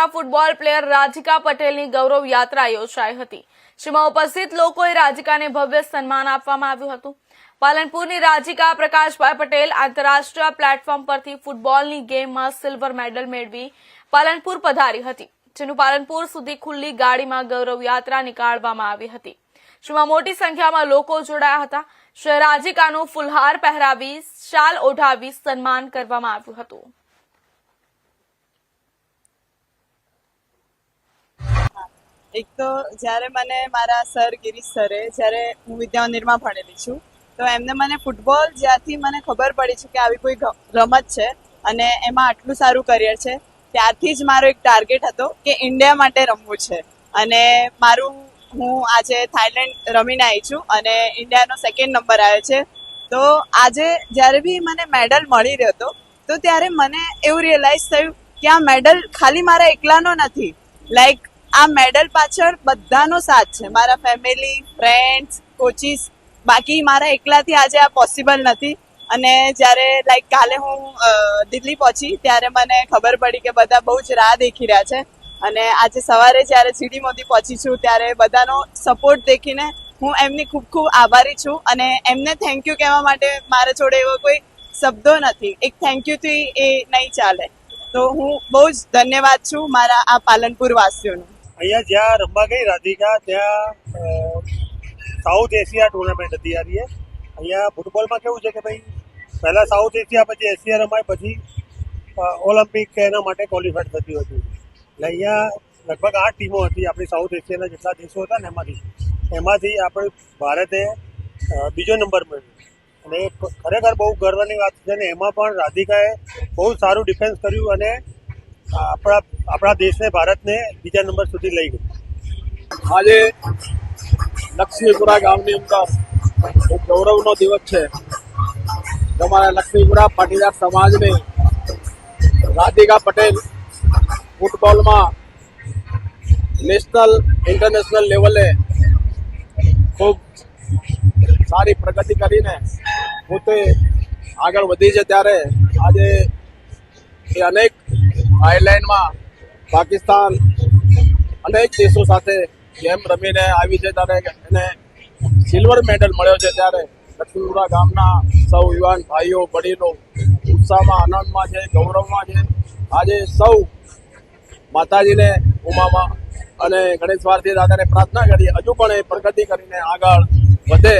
શહેરમાં football player Radhika પટેલની ગૌરવ યાત્રા યોજાઈ હતી. જેમાં ઉપસ્થિત લોકોએ રાધિકાને ભવ્ય સન્માન આપવામાં આવ્યું હતું. પાલનપુરની રાધિકા પ્રકાશભાઈ પટેલ આંતરરાષ્ટ્રીય પ્લેટફોર્મ પરથી ફૂટબોલની ગેમમાં સિલ્વર મેડલ મેળવી પાલનપુર પધારી હતી, જેનું પાલનપુર સુધી ખુલ્લી ગાડીમાં ગૌરવ યાત્રા નીકાળવામાં આવી હતી. જેમાં મોટી સંખ્યામાં લોકો જોડાયા હતા. શ્રી રાધિકાનું ફુલહાર પહેરાવી, શાલ ઓઢાવી સન્માન કરવામાં આવ્યું હતું. એક તો જ્યારે મને મારા સર ગિરીશ સરે, જ્યારે હું વિદ્યામંદિરમાં ભણેલી છું, તો એમને મને ફૂટબોલ જ્યાંથી મને ખબર પડી છે કે આવી કોઈ રમત છે અને એમાં આટલું સારું કરિયર છે, ત્યારથી જ મારો એક ટાર્ગેટ હતો કે ઇન્ડિયા માટે રમવું છે. અને મારું, હું આજે થાઈલેન્ડ રમીને આવી છું અને ઇન્ડિયાનો સેકન્ડ નંબર આવ્યો છે. તો આજે જ્યારે બી મને મેડલ મળી રહ્યો હતો, તો ત્યારે મને એવું રિયલાઇઝ થયું કે આ મેડલ ખાલી મારા એકલાનો નથી. લાઈક આ મેડલ પાછળ બધાનો સાથ છે. મારા ફેમિલી ફ્રેન્ડ્સ કોચિસ બાકી મારા એકલાથી આજે આ પોસિબલ નથી. અને જ્યારે લાઈક કાલે હું દિલ્હી પહોંચી, ત્યારે મને ખબર પડી કે બધા બહુ જ રાહ દેખી રહ્યા છે. અને આજે સવારે જ્યારે સીડી મોદી પહોંચી છું, ત્યારે બધાનો સપોર્ટ દેખીને હું એમની ખૂબ ખૂબ આભારી છું. અને એમને થેન્ક યુ કહેવા માટે મારા જોડે એવો કોઈ શબ્દો નથી. એક થેન્ક યુથી એ નહીં ચાલે. તો હું બહુ જ ધન્યવાદ છું મારા આ પાલનપુર વાસીઓનો. અહીંયા જ્યાં રમવા ગઈ, રાધિકા, ત્યાં સાઉથ એશિયા ટુર્નામેન્ટ હતી યાર એ અહીંયા ફૂટબોલમાં કેવું છે કે ભાઈ, પહેલાં સાઉથ એશિયા પછી એશિયા રમાય, પછી ઓલિમ્પિક કે એના માટે ક્વોલિફાઈડ થતી હતી એટલે અહીંયા લગભગ આઠ ટીમો હતી આપણી સાઉથ એશિયાના જેટલા દેશો હતા ને એમાંથી. એમાંથી આપણે ભારતે બીજો નંબર મેળવ્યો અને ખરેખર બહુ ગર્વની વાત છે ને, એમાં પણ રાધિકાએ બહુ સારું ડિફેન્સ કર્યું અને આપણા આપણા દેશને, ભારતને બીજા નંબર સુધી લઈ ગયું આજે લક્ષ્મીપુરા ગામની અંદર એક ગૌરવનો દિવસ છે. તમારા લક્ષ્મીપુરા પાટીદાર સમાજને રાધિકા પટેલ ફૂટબોલમાં નેશનલ, ઇન્ટરનેશનલ લેવલે ખૂબ સારી પ્રગતિ કરીને પોતે આગળ વધી છે. ત્યારે આજે એ અનેક આયરલેન્ડમાં પાકિસ્તાન અનેક દેશો સાથે ગેમ રમીને આવી છે ત્યારે એને સિલ્વર મેડલ મળ્યો છે ત્યારે લક્ષ્મીપુરા ગામના સૌ યુવાન ભાઈઓ વડીલો ઉત્સાહમાં, આનંદમાં છે, ગૌરવમાં છે. આજે સૌ માતાજીને ઉમામાં અને ગણેશ ભારતી દાદાને પ્રાર્થના કરી હજુ પણ એ પ્રગતિ કરીને આગળ વધે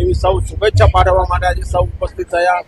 એવી સૌ શુભેચ્છા પાઠવવા માટે આજે સૌ ઉપસ્થિત થયા.